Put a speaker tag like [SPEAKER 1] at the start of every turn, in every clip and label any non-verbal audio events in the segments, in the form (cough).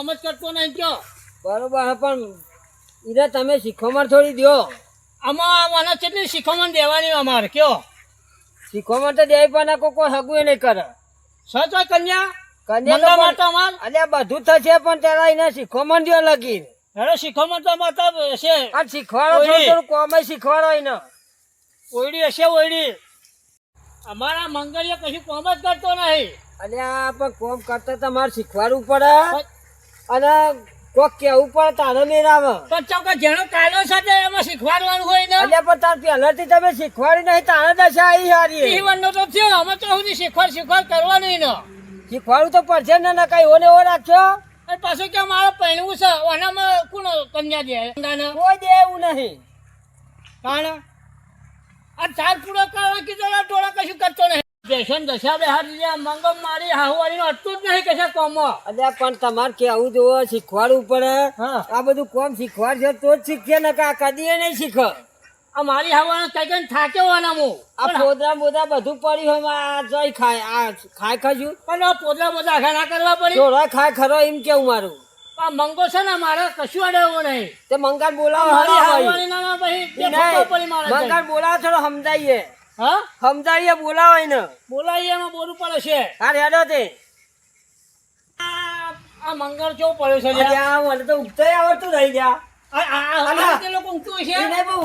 [SPEAKER 1] હાહુવાળીનો જ કરતો નહીં કયો.
[SPEAKER 2] બરોબર પણ ઈરા તમે શીખવામાં થોડી દ્યો.
[SPEAKER 1] આમાં મને કેટલી શીખવામાં દેવાની અમારે કયો?
[SPEAKER 2] શીખોમાં તો દેવી પણ કોઈ કોઈ હગું નહીં કરે.
[SPEAKER 1] સચ કન્યા?
[SPEAKER 2] કન્યા
[SPEAKER 1] માટે અમાર?
[SPEAKER 2] અલ્યા બધું થશે પણ ત્યારે એને શીખોમાં દ્યો લગી
[SPEAKER 1] અરે શીખવણ તો અમારે તો હશે.
[SPEAKER 2] આ શીખવાડો થોડું કોમે શીખવાડો એને.
[SPEAKER 1] ઓયડી હશે ઓયડી. અમારા મંગળીએ કશું કોમ જ કરતો નહીં.
[SPEAKER 2] અલ્યા પણ કોમ કરતા તમારે શીખવાડવું પડે. અને કોક કેવું પડે તારે મેરાવે
[SPEAKER 1] તો ચોક્કસ જેનો કાયદો સાથે એમાં શીખવાડવાનું હોય ને?
[SPEAKER 2] એટલે પણ તાર પહેલાથી તમે શીખવાડી નહીં તારે દશા આવી સારી
[SPEAKER 1] જીવનનો તો થયો અમે તો સુધી શીખવાડ શીખવાડ કરવાનું ને.
[SPEAKER 2] શીખવાડવું તો પડશે ને ના કઈ ઓને ઓ રાખ્યો
[SPEAKER 1] અને પાછું કે મારે પહેલું છે ઓનામાં કોણ કન્યા દે?
[SPEAKER 2] કોઈ દે એવું નહીં.
[SPEAKER 1] કારણ? આ ચાર પૂરો કરવા કીધો ટોળા કશું કરતો નહીં. બેસન દશા બેહારી લે મંગમ મારી હાહુવાળીનો અટતું જ નહીં કશા કોમમાં
[SPEAKER 2] અલ્યા પણ તમારે કેવું જોવો શીખવાડવું પડે. આ બધું કોમ શીખવાડશે તો જ શીખશે ને કા કદી નહીં શીખે.
[SPEAKER 1] આ મારી હાવાનો કઈ થાક્યો આના હું
[SPEAKER 2] આ પોદરા બોદરા બધું પડ્યું હોય આ જઈ ખાય આ ખાય ખાજું
[SPEAKER 1] પણ આ પોદરા બધા આઘા ના કરવા પડી?
[SPEAKER 2] ચોરા ખાય ખરો એમ કેવું મારું?
[SPEAKER 1] આ મંગો છે ને મારે કશું અડેવું નહીં.
[SPEAKER 2] તે મંગાર બોલાવો
[SPEAKER 1] પડી
[SPEAKER 2] મંગાર બોલાવો થોડો સમજાઈએ.
[SPEAKER 1] હા?
[SPEAKER 2] સમજાવીએ બોલાવો એને
[SPEAKER 1] બોલાવીએ એમાં બોલું પડે છે.
[SPEAKER 2] હા હેડો તે.
[SPEAKER 1] આ મંગળ કેવો પડ્યો છે?
[SPEAKER 2] મને તો ઉગતો આવડતું રહી
[SPEAKER 1] આ રીતે લોકો
[SPEAKER 2] ઉગતું
[SPEAKER 1] છે?
[SPEAKER 2] નહીં બહુ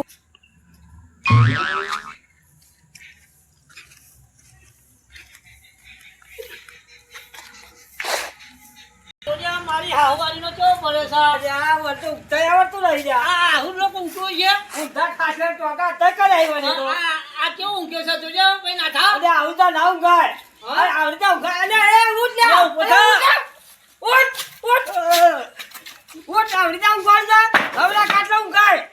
[SPEAKER 1] તો લ્યા મારી કેવો પડે છે?
[SPEAKER 2] આ વર્ષે તો આવડતું રહી ગયા
[SPEAKER 1] આ આહુર લોકો ઊંઘતું છે?
[SPEAKER 2] ઊંધા ખાસા ટોકા અત્યારે કરે આવ્યા ને
[SPEAKER 1] કેવું ઊંઘ્યો છે તું લ્યા ભાઈ નાથા
[SPEAKER 2] અરે આવું તો ના ઊંઘાય
[SPEAKER 1] હા?
[SPEAKER 2] અરે આવું તો ઊંઘાય અરે એ ઉઠ
[SPEAKER 1] થા.
[SPEAKER 2] ઉઠ ઉઠ ઉઠ આવડી તો ઊંઘાય હવે કાટલો ઊંઘાય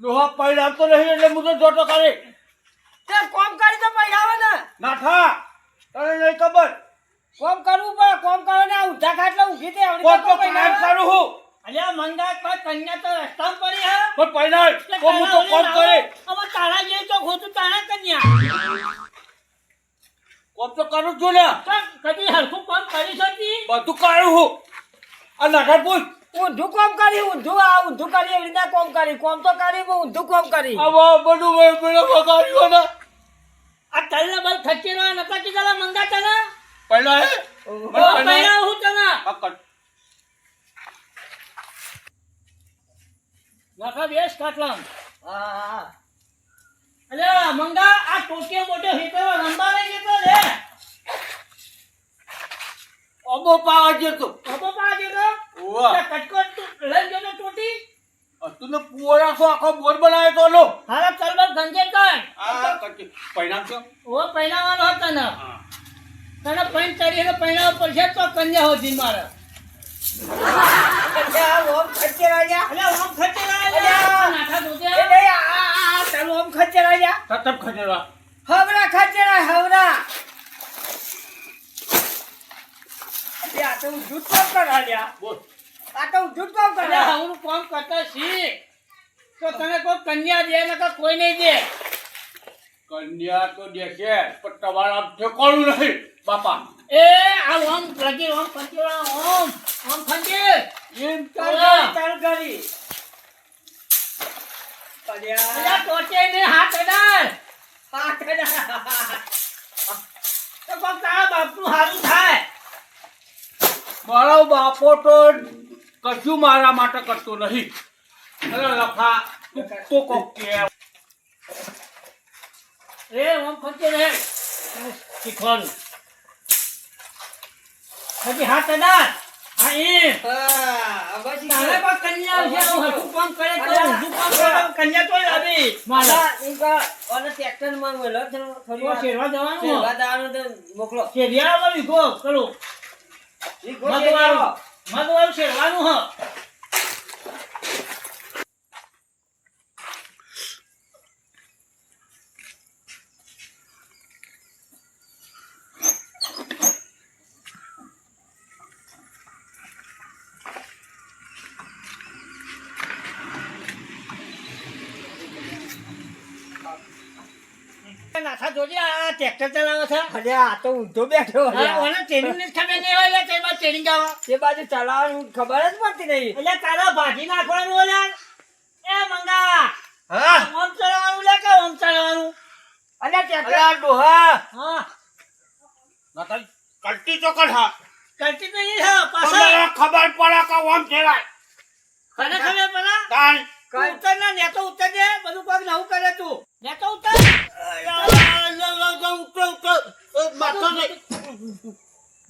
[SPEAKER 3] લોહા પરિણામ તો નહીં એટલે મુદ્દો જોટો કરે
[SPEAKER 2] કરું
[SPEAKER 3] હું? આ નાઠા પૂછ
[SPEAKER 2] ઊંધું કોમ કરી ઊંધું આ ઊંધું કરી એવી રીતે કોમ કરી. કોમ તો કરી પણ ઊંધું કોમ કરી.
[SPEAKER 3] આવા બધું મેં પેલો બગાડ્યો ને.
[SPEAKER 1] આ તલને બલ ખચ્ચી રહ્યો નતા કીધા મંગા તને?
[SPEAKER 3] પહેલા હે.
[SPEAKER 1] પહેલા હું. તને?
[SPEAKER 3] આ કર.
[SPEAKER 1] નાખા બેસ કાટલામ
[SPEAKER 2] હા હા હા.
[SPEAKER 1] મંગા આ ટોકે મોટે હેતરો રંબા લઈ જતો રે.
[SPEAKER 3] અબો પાવા જતો
[SPEAKER 1] ખબર પા જતો
[SPEAKER 3] ઓવા
[SPEAKER 1] કટકો લઈ જતો ટોટી
[SPEAKER 3] તું ને પુવારા સો આખો બોર બનાવ્યો તો લો.
[SPEAKER 1] હારા તલબર ગંજે કર.
[SPEAKER 3] આ કરજે. પરિણામ તો
[SPEAKER 1] ઓ હતો ને. તને પૈન તરીને પહેલાવ પડશે તો કન્યા હોતી મારે.
[SPEAKER 2] ઓમ ખચ્ચે રાજા
[SPEAKER 1] અલ્યા ઓમ ખચ્ચી
[SPEAKER 2] અલ્યા.
[SPEAKER 1] રહ્યા દોતે
[SPEAKER 2] એ આ તારું ઓમ ખચ્ચે રાજા
[SPEAKER 3] તતપ ખજેરા
[SPEAKER 2] હવરા ખચ્ચે હવરા. અલ્યા આ તો ઊંધું જ કોમ કરે અલ્યા
[SPEAKER 3] બોલ.
[SPEAKER 2] આ તો ઊંધું જ કોમ કરે
[SPEAKER 1] અલ્યા હું કામ કરતા શીખ. તો તને કોઈ કન્યા દે ને કોઈ નહીં દે.
[SPEAKER 3] કન્યા તો દેશે પણ તમારા ઠેકાણું નહીં બાપા.
[SPEAKER 1] એ આ ઓમ લગી ઓમ ખંચેરા ઓમ ઓમ ખંચે
[SPEAKER 3] એમ
[SPEAKER 2] ચાલ
[SPEAKER 1] અલ્યા.
[SPEAKER 2] કરી, ચાલ કરી અલ્યા
[SPEAKER 1] અલ્યા. ટોચે ને હાથ અડાડ.
[SPEAKER 2] હાથ અડા.
[SPEAKER 1] તો કોક તારા બાપનું હારું થાય.
[SPEAKER 3] મારો બાપો તો કશું મારા માટે કરતો નહીં. અરે લખા તું તો કોક કે.
[SPEAKER 1] એ ઓમ ખંચે રે શીખવાનું. હજી હા તદા
[SPEAKER 2] હા, હવે
[SPEAKER 1] તારે કોઈ કન્યા છે હું કામ કરે તો? ઊંધું કામ કરે? કન્યા તોય આવી. મારા.
[SPEAKER 2] અલા, ઈ કા- ઓલે મેલો થોડી
[SPEAKER 1] શેરવા જવાનું?
[SPEAKER 2] શેરવા દાવાનું મોકલો.
[SPEAKER 1] શેરિયામાં વિગો કરું
[SPEAKER 2] ઈ ગોળ શેરવા.
[SPEAKER 1] મગવાળું મગવાળું શેરવાનું હ. નાખા જોજે આ ટ્રેક્ટર ચલાવે છે.
[SPEAKER 2] અરે આ તો ઊંધો બેઠો
[SPEAKER 1] ઓને ટ્રેનિંગની ખબર નહીં હોય તે બાજુ ટ્રેનિંગ આવે
[SPEAKER 2] તે બાજુ ચલાવવાનું ખબર જ પડતી નહીં.
[SPEAKER 1] એટલે તારા ભાજી નાખવાનું ઓલે. એ મંગા.
[SPEAKER 3] હા?
[SPEAKER 1] ઓમ ચલાવવાનું લે કે ઓમ ચલાવવાનું?
[SPEAKER 2] અલે ટ્રેક્ટર
[SPEAKER 3] અરે ડોહા.
[SPEAKER 1] હા.
[SPEAKER 3] નતલ કલ્ટી તો કઢા
[SPEAKER 1] કલ્ટી તો નહીં હા
[SPEAKER 3] પાછા ખબર પડે કે ઓમ ચલાય
[SPEAKER 1] ખબર ખબર
[SPEAKER 3] પડે?
[SPEAKER 1] કાલ ઉતર ના ને તો ઉતર દે બધું કોક નવું કરે તું. નેતો ઉતર
[SPEAKER 3] માથો નહીં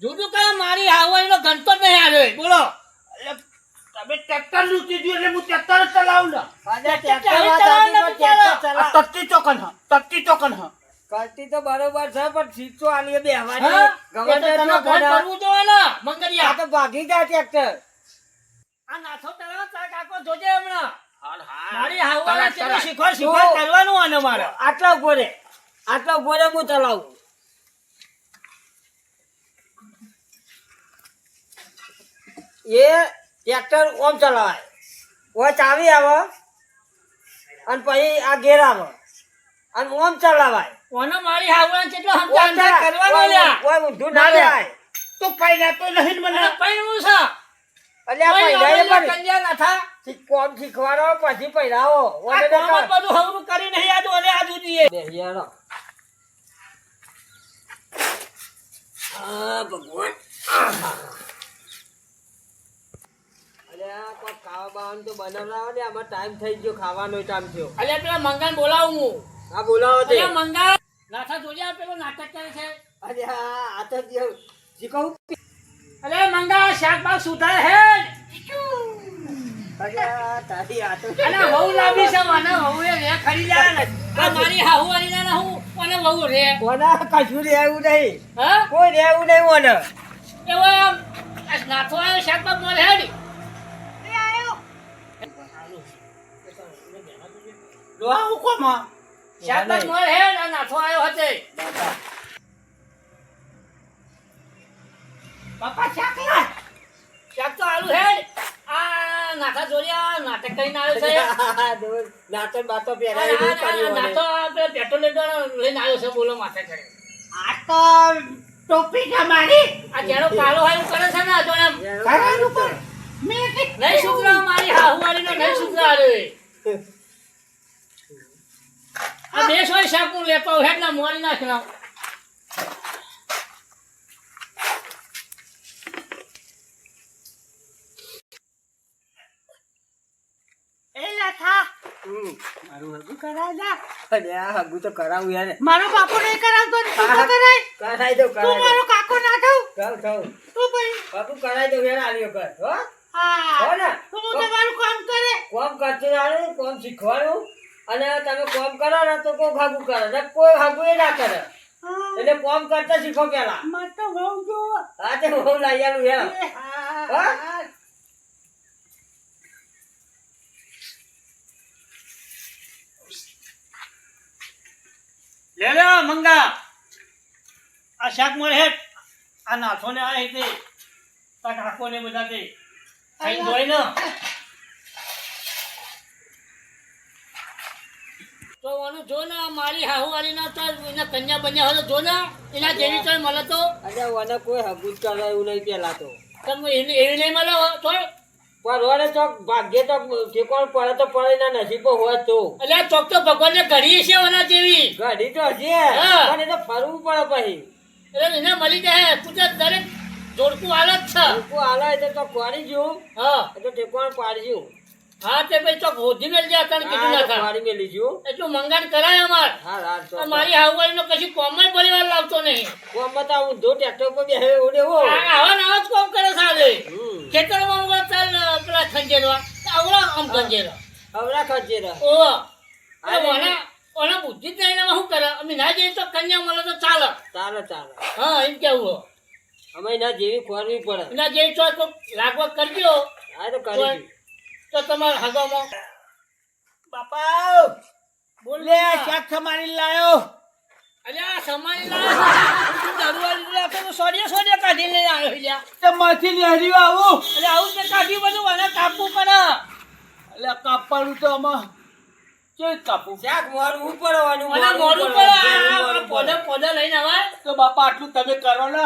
[SPEAKER 1] જુદું કરે મારી આવવાનો ઘંટો નહીં આવ્યો બોલો.
[SPEAKER 3] તમે ટ્રેક્ટર એટલે હું ટ્રેક્ટર ચલાવું ને. તત્તી ચોકન હ તત્તી ચોકન હા.
[SPEAKER 2] કરતી તો બરોબર છે પણ શીખો આલી બેહવાની? ગવર્નર નો
[SPEAKER 1] કરવું જોઈએ ને, મંગરિયા.
[SPEAKER 2] તો ભાગી જાય ટ્રેક્ટર.
[SPEAKER 1] આ નાથો તળાવ તારા કાકો જોજે હમણાં.
[SPEAKER 3] હાર હાર
[SPEAKER 1] મારી હાવવાના
[SPEAKER 3] તરત,
[SPEAKER 1] શીખવાડ શીખવાડ કરવાનું આને મારે.
[SPEAKER 2] આટલા ઊભો આટલા ઊભો હું ચલાવું એ ટ્રેક્ટર ઓમ ચલાવાય ઓય ચાવી આવે અને પછી આ ગેર આવે અને ઓમ ચલાવાય
[SPEAKER 1] ઓને મારી હાવવાના
[SPEAKER 2] છે
[SPEAKER 1] સમજાય સમજાય
[SPEAKER 2] ચલાવાય.
[SPEAKER 1] લ્યા.
[SPEAKER 2] ઊંધું ના જાય
[SPEAKER 3] તો પહેલા તો નહીં મને
[SPEAKER 1] અને છે.
[SPEAKER 2] અલ્યા કોમ શીખવાડો પછી પહેરાવો ઓને.
[SPEAKER 1] બધું હવરું કરી નહીં આ દોને આ દૂધીએ.
[SPEAKER 2] બેસી હાલો. આ ભગવાન અલ્યા કોઈ ખાવા બાવાનું તો બનાવડાવો ને આમાં ટાઈમ થઈ ગયો ખાવાનો ટાઈમ થયો
[SPEAKER 1] અલ્યા પેલા મંગાન બોલાવું હું.
[SPEAKER 2] બોલાવો તે
[SPEAKER 1] અલ્યા નાથા જોજે પેલો નાટક કરે છે
[SPEAKER 2] અલ્યા આ તો શીખવું
[SPEAKER 1] અલ્યા મંગા શાક સુધારે હે
[SPEAKER 2] અલ્યા તારી આ તો
[SPEAKER 1] અને વહુ લાવી છે મને વહુ એ રે ખરી લે ને. આ મારી હાહુ વાળી ના હું ની નાથો આવ્યો હતે. બાપા શાક શાક તો આલુ હે. આ નાથા જોડિયા નાટક કરીને આવ્યો છે. (laughs)
[SPEAKER 2] નાટક બાતો
[SPEAKER 1] આ-
[SPEAKER 2] પહેરાવી
[SPEAKER 1] આ- આ
[SPEAKER 2] કર્યું
[SPEAKER 1] નાથો આ પેલો પેટ્રોલ લઈને આવ્યો છે બોલો માથે ચડે.
[SPEAKER 3] આ તો ટોપી છે મારી.
[SPEAKER 1] આ જેનો કાળો હોય એવું કરે છે ને
[SPEAKER 3] મેં
[SPEAKER 1] નહીં મારી હાહુવાળીનો નહીં આ શાકું લેતો હેડ ના મોરી નાખના
[SPEAKER 3] એ લખા મારું હગું કરાય જા.
[SPEAKER 2] અલ્યા હગું તો કરાવું યાર.
[SPEAKER 3] મારો બાપો નહીં કરાવતો ને તું તો કરાય.
[SPEAKER 2] કરાઈ દો
[SPEAKER 3] તું મારો કાકો ના થઉં.
[SPEAKER 2] કહું કહું
[SPEAKER 3] તું ભાઈ
[SPEAKER 2] બાપુ કરાઈ દો યાર આલ્યો કર હો.
[SPEAKER 3] હા.
[SPEAKER 2] હો ને.
[SPEAKER 3] તું તમારું કામ કરે.
[SPEAKER 2] કોમ કરતું કોમ શીખવાનું અને તમે કોમ કરો ને તો કોઈ હાગું કરે. ને કોઈ હાગું એ ના કરે. એટલે કોમ કરતા શીખો પેલા.
[SPEAKER 3] માર તો વહુ જો
[SPEAKER 2] હા તે બહુ લઈ આવ્યું યાર
[SPEAKER 3] હા
[SPEAKER 2] હા?
[SPEAKER 1] લે લે મંગા. આ શાક મળે હેડ આ નાથો ને આ તે તા કાકો ને બધા તે ખાઈ જોઈ ને તો ઓનું જો ને મારી હાહુવાળી ના તો એના કન્યા બન્યા હોય જો ને એના જેવી તો મળે તો.
[SPEAKER 2] અરે મને કોઈ હાગું જ એવું નહીં પેલા તો.
[SPEAKER 1] તમે એવી એવી નહીં મળે તો
[SPEAKER 2] રોડે ચોક ભાગ્ય તો ઠેકોણ પડે તો પડે ના નસીબો હોય તો.
[SPEAKER 1] એટલે ચોક તો ભગવાનને ઘડી છે ઓલા જેવી.
[SPEAKER 2] ઘડી તો હશે
[SPEAKER 1] હા.
[SPEAKER 2] પણ એ તો ફરવું પડે પછી.
[SPEAKER 1] એટલે એને મળી જાય પૂજા દરેક જોડકું હાલત છે.
[SPEAKER 2] લોકો હાલે એટલે તો પાડી જ્યું
[SPEAKER 1] હા.
[SPEAKER 2] ઠેકોણ
[SPEAKER 1] હા તે ભાઈ ચોક હોધી મેલ જાય તને કીધું ના
[SPEAKER 2] પાડી મેલી જ્યું
[SPEAKER 1] એટલું મંગાણ કરાય અમાર.
[SPEAKER 2] હા તો
[SPEAKER 1] મારી હાવવાળીનો કશું કોમમાં પરિવાર લાવતો નહીં.
[SPEAKER 2] કોમ બતા ઊંધો ટ્રેક્ટર પર બેહે
[SPEAKER 1] આવા ને જ કોમ કરે સાલે. ખેતરમાં ચાલ પેલા ખંજેરવા. આવડા આમ ખંજેરવા
[SPEAKER 2] હવરા ખર્ચે
[SPEAKER 1] ઓ ઓના ઓના બુદ્ધિ જ નહીં શું કરે? અમે ના જઈએ તો કન્યા મળે તો ચાલે.
[SPEAKER 2] ચાલે ચાલે.
[SPEAKER 1] હા એમ કેવું
[SPEAKER 2] અમે ના જેવી ખોરવી પડે.
[SPEAKER 1] ના જેવી તો લાગવા કરજો
[SPEAKER 2] આ તો કરી
[SPEAKER 1] તો તમારા હગામાં
[SPEAKER 3] બાપા
[SPEAKER 1] બોલ્યા
[SPEAKER 3] લે મારી લાયો.
[SPEAKER 1] અલ્યા દરવાજ લે સોડિયા સોડિયા કાઢી લઈને આવ્યો લ્યા
[SPEAKER 3] તે માંથી નેહર્યું આવું
[SPEAKER 1] એટલે આવું તે કાઢ્યું બધું મને કાપવું પડે
[SPEAKER 3] એટલે કાપવાનું તો આમાં કે કાપું
[SPEAKER 2] શાક મોરું ઉપર આવવાનું,
[SPEAKER 1] મને મોડું આ
[SPEAKER 2] મોરું
[SPEAKER 1] પોદો લઈને આવે
[SPEAKER 3] તો બાપા આટલું તમે કરો ને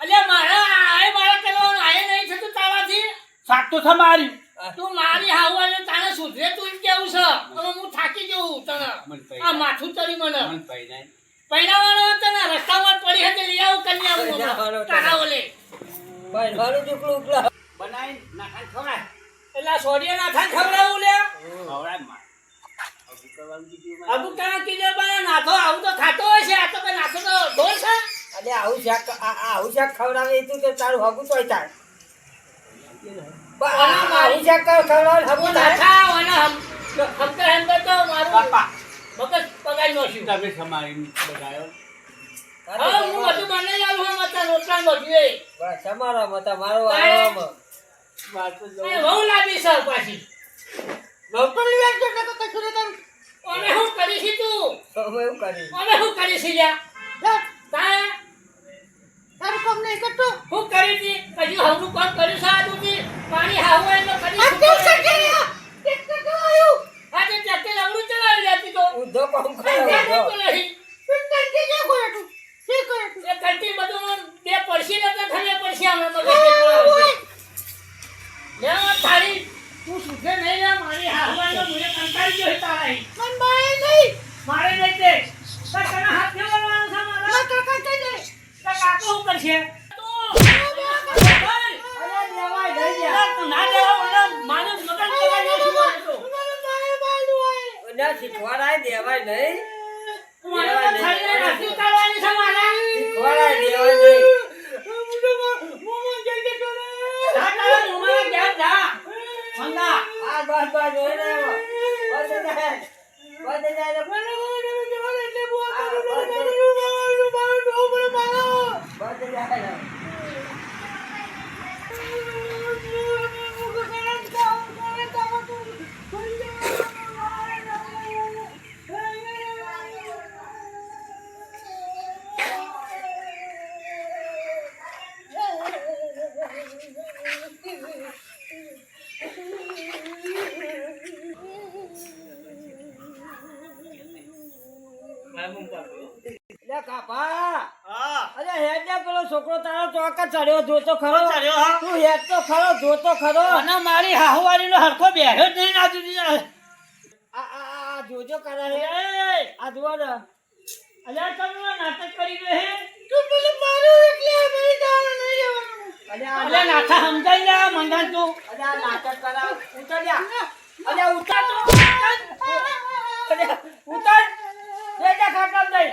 [SPEAKER 1] અલ્યા મારા આય મારા કરવાનું આય નહીં થતું તારાથી
[SPEAKER 3] શાક તો તમારી
[SPEAKER 1] તું મારી હાવવાને તાને સુધરે તું એમ કેવું છે? હવે હું થાકી જઉં તને. આ માથું ચડી મને.
[SPEAKER 3] મને પૈ નહીં
[SPEAKER 1] પૈણાવાનો તને રસ્તામાં પડી હતી લઈ આવું કન્યા હું તારા ઓલે.
[SPEAKER 2] મારું ટુકડું ઉકલા.
[SPEAKER 3] બનાવી નાખાય ખવડાય.
[SPEAKER 1] એટલે સોડિયા ના ખવડાવું લે.
[SPEAKER 3] ખવડાય હજુ કરવાનું કીધું મેં.
[SPEAKER 1] આબુ તારા કીધે બા નાથો આવું તો ખાતો હોય છે. આ તો કઈ નાથો તો ઢોર છે?
[SPEAKER 2] અલે આવું શાક આવું શાક ખવડાવે તો તારું હગું તોય થાય.
[SPEAKER 1] હું? અને હમ હમ તો મારું
[SPEAKER 3] બાપા.
[SPEAKER 1] મગજ પગાઈ નોખ્યું
[SPEAKER 3] તમે સમારી બગાડ્યો?
[SPEAKER 1] હવે હું બધું બનાવી આવું હું મત રોટલા બધું એ
[SPEAKER 2] બસ તમારામાં તમારો
[SPEAKER 1] તારે-
[SPEAKER 2] આવામાં.
[SPEAKER 3] વાત તો
[SPEAKER 1] બહુ લાગી છે પાછી.
[SPEAKER 3] ડોક્ટર લઈ આવજો એટલે તો કશું કરું.
[SPEAKER 1] અમે શું કરીશ તું
[SPEAKER 2] તો.
[SPEAKER 1] અમે શું કરીશ લ્યા? તારે?
[SPEAKER 3] તારું કામ નહીં કરતો?
[SPEAKER 1] હું કરી હતી હજુ હવનું કામ કર્યું છે આ સુધી પાણી હાવું એમ કરી શું કરે? આ તે ટ્રેક્ટર અવળું ચલાવી લેતી તો
[SPEAKER 2] ઊંધો કામ
[SPEAKER 1] આ
[SPEAKER 2] કરે,
[SPEAKER 1] ટ્રેક્ટર
[SPEAKER 2] ઊંધો.
[SPEAKER 1] તો નહીં. એ કંટી બધું બે પડશી ને તો થલે પડશી અમે મગજ લે આ તારી તું સુધે નહીં લે મારી હાવવાનો મને કંટાળી ગયો છે તારા અહીં. મારે નહીં તે તાર તને હાથ ફેરવવાનો છે મારા તાર કાકો શું કરશે તું
[SPEAKER 2] અરે દેવાય નહીં લ્યા.
[SPEAKER 1] અરે તું ના દેવા મને મારે મગજ કરવા દે છું મારે તો.
[SPEAKER 2] ઓલા શીખવાડાય દેવાય નહીં.
[SPEAKER 1] મારે
[SPEAKER 2] હેડ ને પેલો છોકરો તારો ચોક ચડ્યો જોતો ખરો.
[SPEAKER 1] ચડ્યો હા?
[SPEAKER 2] તું હેડ તો ખરો જોતો ખરો.
[SPEAKER 1] અને મારી હાહુવાળીનો હરખો બેહ્યો જ નહીં આજુ.
[SPEAKER 2] આ જોજો કરે
[SPEAKER 1] એ,
[SPEAKER 2] આ જુઓ ને.
[SPEAKER 1] અલ્યા તમે નાટક કરી ગયો હે? અલ્યા સમજાઈ લે તું.
[SPEAKER 2] નાટક ઉતર જા ઉતર તો. ઉતર. બે ખાટલા દઈ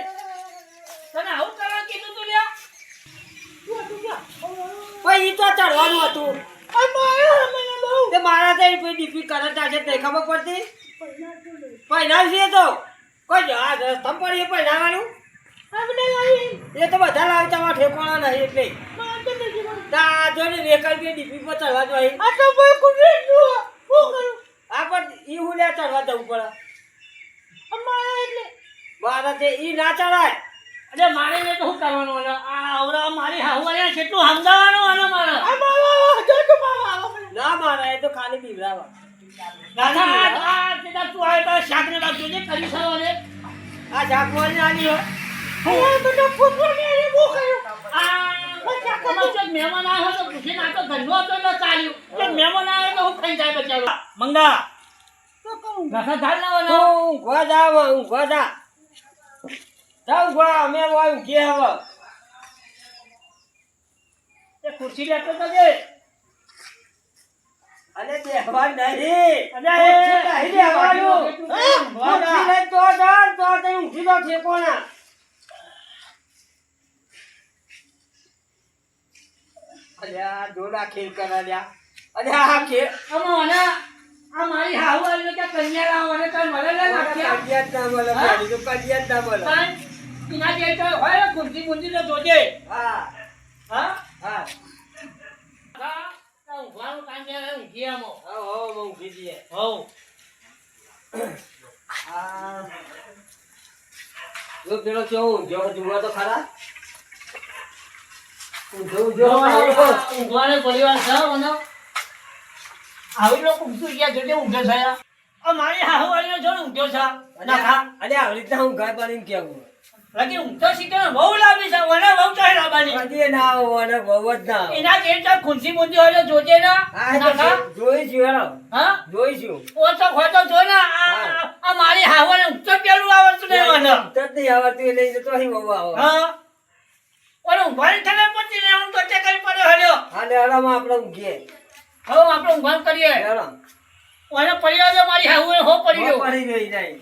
[SPEAKER 1] તને આવું કરવા કીધું તું લ્યા
[SPEAKER 2] ભાઈ ઈ તો ચડવાનું હતું. તે મારા તો કોઈ ડીપી કરંટ આજે નહીં ખબર પડતી? પહેરાવ છીએ તો. કોઈ આ રસ્તા પર એ પહેરાવાનું? એ તો બધા લાવતા માં ઠેકવાના નહીં એટલે. તા જો ને વેકલ બી ડીપી પર ચડવા જોઈએ આ પણ ઈ હું લે ચડવા જવું પડે મારા તે ઈ ના ચડાય.
[SPEAKER 1] અરે મારે ને તો શું કરવાનું અને આ આવરા મારી હાહુવાળીને કેટલું સમજાવવાનું આને મારે?
[SPEAKER 2] ના મારા એ તો ખાલી બીવડાવા.
[SPEAKER 1] દાદા આ- આ સીધા તું આવે તો શાકને બાજુ ને કરી સવારે
[SPEAKER 2] આ શાક વાળી આની હોય
[SPEAKER 1] આ અમારે જો મહેમાન આવ્યો તો પૂછીને આ તો ધંધો હતો એટલે ચાલ્યું. તો મહેમાન આવ્યો તો હું ખાઈ જાય બચારો. મંગા. નખા ધાર લાવવાનો.
[SPEAKER 2] તું ઊંઘવા જા હવે, ઊંઘવા જા ગોળા અમે વાયું કે હવે
[SPEAKER 1] એ ખુરશી લેતો તો જે
[SPEAKER 2] અને બેહવા નહીં ખુરશી નહીં બેહવાનું. ખુરશી લઈને તો જાન તો તે ઊંઘી તો ઠેકોણા. અલ્યા, જોડા ખેલ કરા લ્યા. અલ્યા, આ ખેલ.
[SPEAKER 1] મને આ મારી હાવ આવી કે કન્યા લાવવાને કાંઈ મળે ના
[SPEAKER 2] જ ના મળે, તો કન્યા જ ના મળે.
[SPEAKER 1] જે તો હોય ને ખુરશી બુંદી જોજે.
[SPEAKER 2] હા,
[SPEAKER 1] હા?
[SPEAKER 2] હા.
[SPEAKER 1] હા ઊંઘવાનું કાંઈ નહીં, ઊંઘી આમો
[SPEAKER 2] હો, હો, ઊંઘી જઈએ.
[SPEAKER 1] હોવ.
[SPEAKER 2] આ. જો પેલો કેવો ઊંઘ્યો, જુઓ તો ખરા. ઊંઘ્યો, ઊંઘ્યો?
[SPEAKER 1] પરિવાર છે મને. આવી લોકો ઊંઘતું ગયા જોજે ઊંઘે થયા આ મારી હાહુ વાળીનો જોડ ઊંઘ્યો છે. નાખા
[SPEAKER 2] અરે આવી રીતના હું ઘર બનીને કેવું?
[SPEAKER 1] લગી ઊંઘતો શીખે બહુ લાંબી છે. વને બહુ ચાહે લાંબાની
[SPEAKER 2] કદી ના આવો બહુ જ ના
[SPEAKER 1] એના જે ચાર ખુંસી બુંદી હોય જોજે ના.
[SPEAKER 2] હા, એ તો
[SPEAKER 1] નાખા
[SPEAKER 2] જોઈશું હેડો.
[SPEAKER 1] હા?
[SPEAKER 2] જોઈશું.
[SPEAKER 1] ઓછો હોય તો જો ને. આ મારી હાવને ઊંઘતો પેલું આવડતું નહીં મને.
[SPEAKER 2] તો જ નહીં આવડતું એ જતો અહીં બહુ આવો.
[SPEAKER 1] હા. ઓલો ઊંઘવાની પડતી ને હું તો તે કરી પડ્યો હલ્યો
[SPEAKER 2] આપણે ઊંઘીએ.
[SPEAKER 1] હવે આપણે ઊંઘવાનું કરીએ.
[SPEAKER 2] હેડો.
[SPEAKER 1] ઓને પડ્યો છે મારી હાહુ હો પડી ગયો
[SPEAKER 2] પડી ગઈ નહીં.